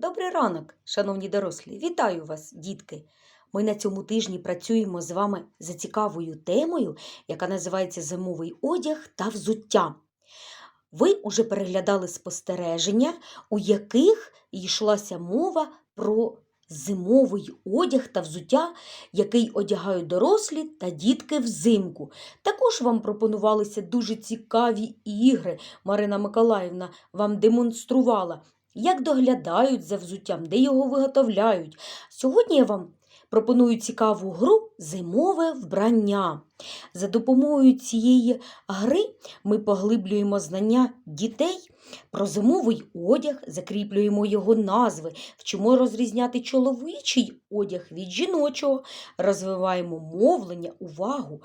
Добрий ранок, шановні дорослі! Вітаю вас, дітки! Ми на цьому тижні працюємо з вами за цікавою темою, яка називається Зимовий одяг та взуття. Ви уже переглядали спостереження, у яких йшлася мова про зимовий одяг та взуття, який одягають дорослі та дітки взимку. Також вам пропонувалися дуже цікаві ігри. Марина Миколаївна вам демонструвала, як доглядають за взуттям, де його виготовляють. Сьогодні я вам пропоную цікаву гру Зимове вбрання. За допомогою цієї гри ми поглиблюємо знання дітей про зимовий одяг, закріплюємо його назви, вчимо розрізняти чоловічий одяг від жіночого, розвиваємо мовлення, увагу,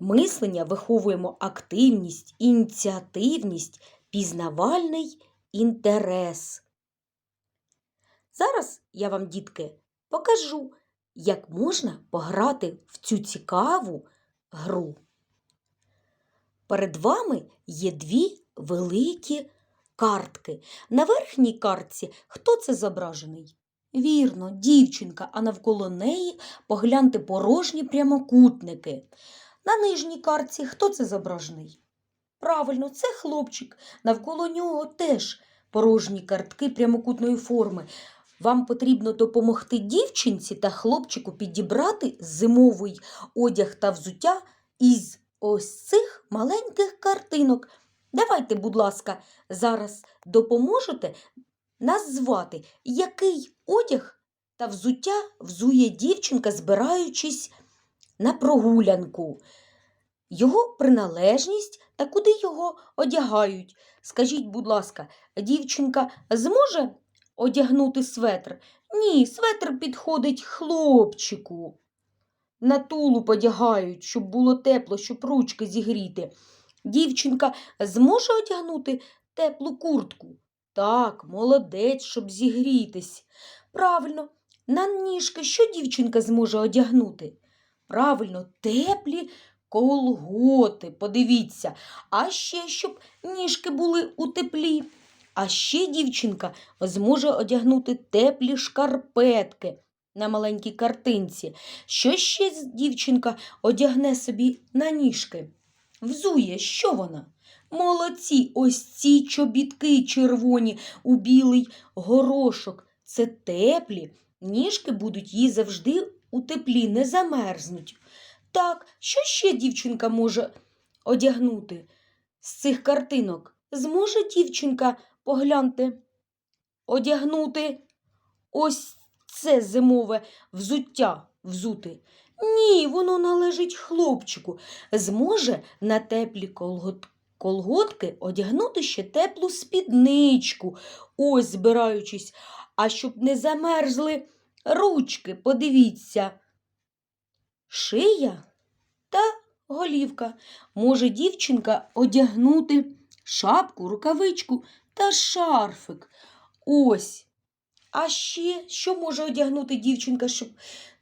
мислення, виховуємо активність, ініціативність, пізнавальний інтерес. Зараз я вам, дітки, покажу, як можна пограти в цю цікаву гру. Перед вами є дві великі картки. На верхній картці хто це зображений? Вірно, дівчинка, а навколо неї погляньте порожні прямокутники. На нижній картці хто це зображений? Правильно, це хлопчик. Навколо нього теж порожні картки прямокутної форми. Вам потрібно допомогти дівчинці та хлопчику підібрати зимовий одяг та взуття із ось цих маленьких картинок. Давайте, будь ласка, зараз допоможете назвати, який одяг та взуття взує дівчинка, збираючись на прогулянку. Його приналежність та куди його одягають. Скажіть, будь ласка, дівчинка зможе одягнути светр? Ні, светр підходить хлопчику. На тулуб одягають, щоб було тепло, щоб ручки зігріти. Дівчинка зможе одягнути теплу куртку? Так, молодець, щоб зігрітись. Правильно, на ніжки що дівчинка зможе одягнути? Правильно, теплі колготи, подивіться. А ще, щоб ніжки були у теплі. А ще дівчинка зможе одягнути теплі шкарпетки на маленькій картинці. Що ще дівчинка одягне собі на ніжки? Взує, що вона? Молодці, ось ці чобітки червоні у білий горошок. Це теплі. Ніжки будуть їй завжди у теплі, не замерзнуть. Так, що ще дівчинка може одягнути з цих картинок? Зможе дівчинка, погляньте, одягнути ось це зимове взуття взути? Ні, воно належить хлопчику. Зможе на теплі колгот... колготки одягнути ще теплу спідничку, ось збираючись, а щоб не замерзли ручки, подивіться. Шия та голівка. Може дівчинка одягнути шапку, рукавичку та шарфик. Ось. А ще що може одягнути дівчинка, щоб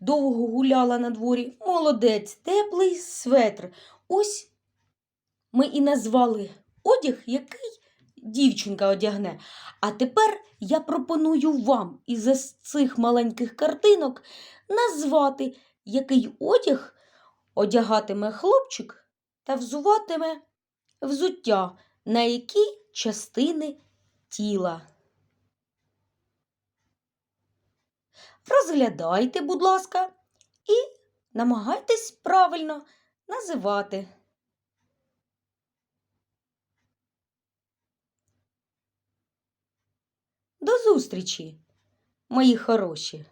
довго гуляла на дворі? Молодець, теплий светр. Ось ми і назвали одяг, який дівчинка одягне. А тепер я пропоную вам із цих маленьких картинок назвати, який одяг одягатиме хлопчик та взуватиме взуття, на які частини тіла. Розглядайте, будь ласка, і намагайтесь правильно називати. До зустрічі, мої хороші!